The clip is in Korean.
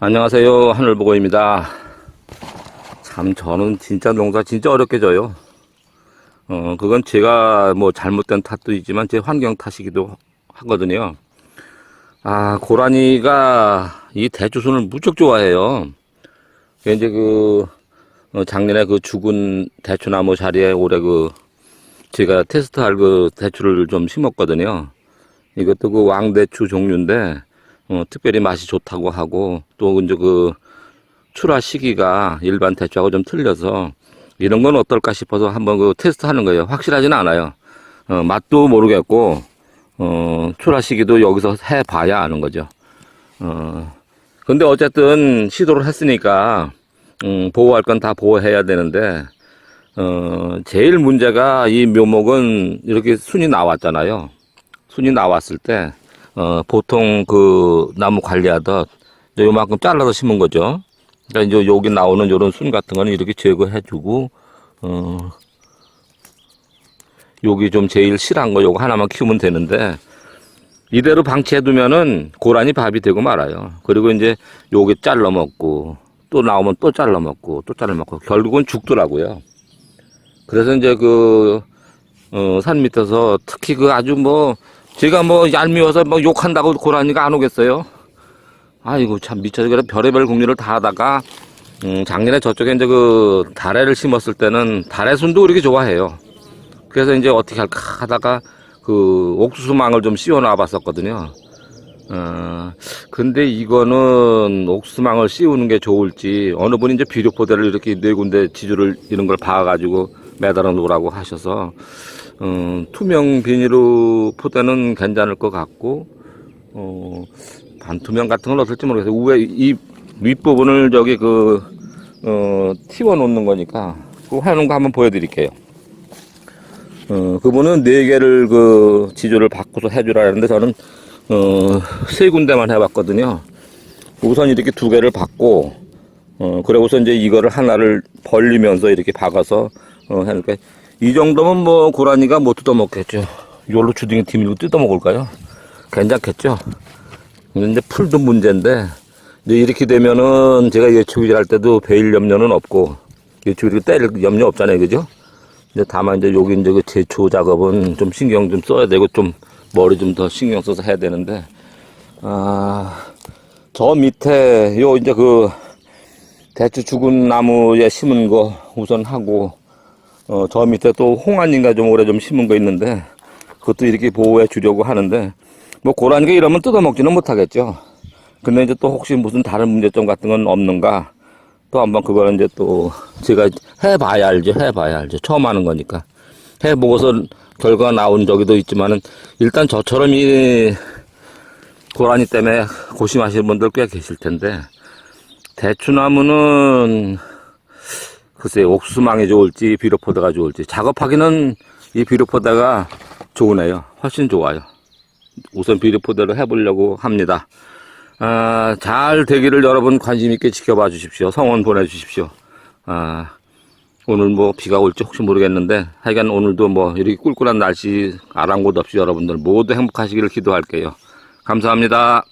안녕하세요. 하늘보고입니다. 참, 저는 진짜 농사 진짜 어렵게 져요. 어, 그건 제가 뭐 잘못된 탓도 있지만 제 환경 탓이기도 하거든요. 아, 고라니가 이 대추순을 무척 좋아해요. 이제 그, 어, 작년에 그 죽은 대추나무 자리에 올해 그, 제가 테스트할 그 대추를 좀 심었거든요. 이것도 그 왕대추 종류인데, 어, 특별히 맛이 좋다고 하고, 또 이제 그, 출하 시기가 일반 대추하고 좀 틀려서, 이런 건 어떨까 싶어서 한번 그 테스트 하는 거예요. 확실하지는 않아요. 어, 맛도 모르겠고, 어, 출하 시기도 여기서 해봐야 아는 거죠. 어, 근데 어쨌든 시도를 했으니까, 음, 보호할 건 다 보호해야 되는데, 어, 제일 문제가 이 묘목은 이렇게 순이 나왔잖아요. 순이 나왔을 때, 어, 보통 그 나무 관리하듯 이제 요만큼 잘라서 심은 거죠. 그러니까 이제 여기 나오는 요런 순 같은 거는 이렇게 제거해 주고, 어, 여기 좀 제일 실한 거 요거 하나만 키우면 되는데, 이대로 방치해 두면은 고라니 밥이 되고 말아요. 그리고 이제 요게 잘라 먹고, 또 나오면 또 잘라 먹고, 또 잘라 먹고, 결국은 죽더라고요. 그래서 이제 그, 어, 산 밑에서 특히 그 아주 뭐, 제가 뭐 얄미워서 뭐 욕한다고 고라니가 안 오겠어요? 아이고, 참 미쳐서 그래 별의별 국리를 다 하다가, 음, 작년에 저쪽에 이제 그 다래를 심었을 때는 다래 순도 그렇게 좋아해요. 그래서 이제 어떻게 할까 하다가 그 옥수수망을 좀 씌워놔 봤었거든요. 어, 근데 이거는 옥수수망을 씌우는 게 좋을지 어느 분이 이제 비료포대를 이렇게 네 군데 지주를 이런 걸 봐가지고 매달아 놓으라고 하셔서 어, 투명 비닐로 포대는 괜찮을 것 같고 어, 반투명 같은 건 어떨지 모르겠어요. 위에 이 윗부분을 저기 그 어, 튀워 놓는 거니까 그 해놓은 거 한번 보여드릴게요. 어, 그분은 네 개를 그 지조를 바꿔서 해주라 했는데 저는 어, 세 군데만 해봤거든요. 우선 이렇게 두 개를 받고 어, 그러고서 이제 이거를 하나를 벌리면서 이렇게 박아서 어, 하니까 이 정도면 뭐 고라니가 못 뜯어먹겠죠. 이걸로 주둥이 뒤밀고 뜯어먹을까요? 괜찮겠죠? 근데 풀도 문제인데 이제 이렇게 되면은 제가 예초기질 할 때도 베일 염려는 없고 예초기를 때릴 염려 없잖아요, 그죠? 이제 다만 이제 여기 이제 그 제초 작업은 좀 신경 좀 써야 되고 좀 머리 좀 더 신경 써서 해야 되는데 아저 밑에 요 이제 그 대추 죽은 나무에 심은 거 우선 하고 어 저 밑에 또 홍안인가 좀 오래 좀 심은 거 있는데 그것도 이렇게 보호해 주려고 하는데 뭐 고라니가 이러면 뜯어먹지는 못하겠죠. 근데 이제 또 혹시 무슨 다른 문제점 같은 건 없는가 또 한번 그거는 이제 또 제가 해봐야 알죠. 해봐야 알죠. 처음 하는 거니까. 해보고서 결과가 나온 적이도 있지만은 일단 저처럼 이 고라니 때문에 고심하시는 분들 꽤 계실 텐데 대추나무는 글쎄 옥수수망이 좋을지 비료포대가 좋을지 작업하기는 이 비료포대가 좋으네요. 훨씬 좋아요. 우선 비료포대로 해보려고 합니다. 아, 잘 되기를 여러분 관심 있게 지켜봐 주십시오. 성원 보내주십시오. 아, 오늘 뭐 비가 올지 혹시 모르겠는데 하여간 오늘도 뭐 이렇게 꿀꿀한 날씨 아랑곳 없이 여러분들 모두 행복하시기를 기도할게요. 감사합니다.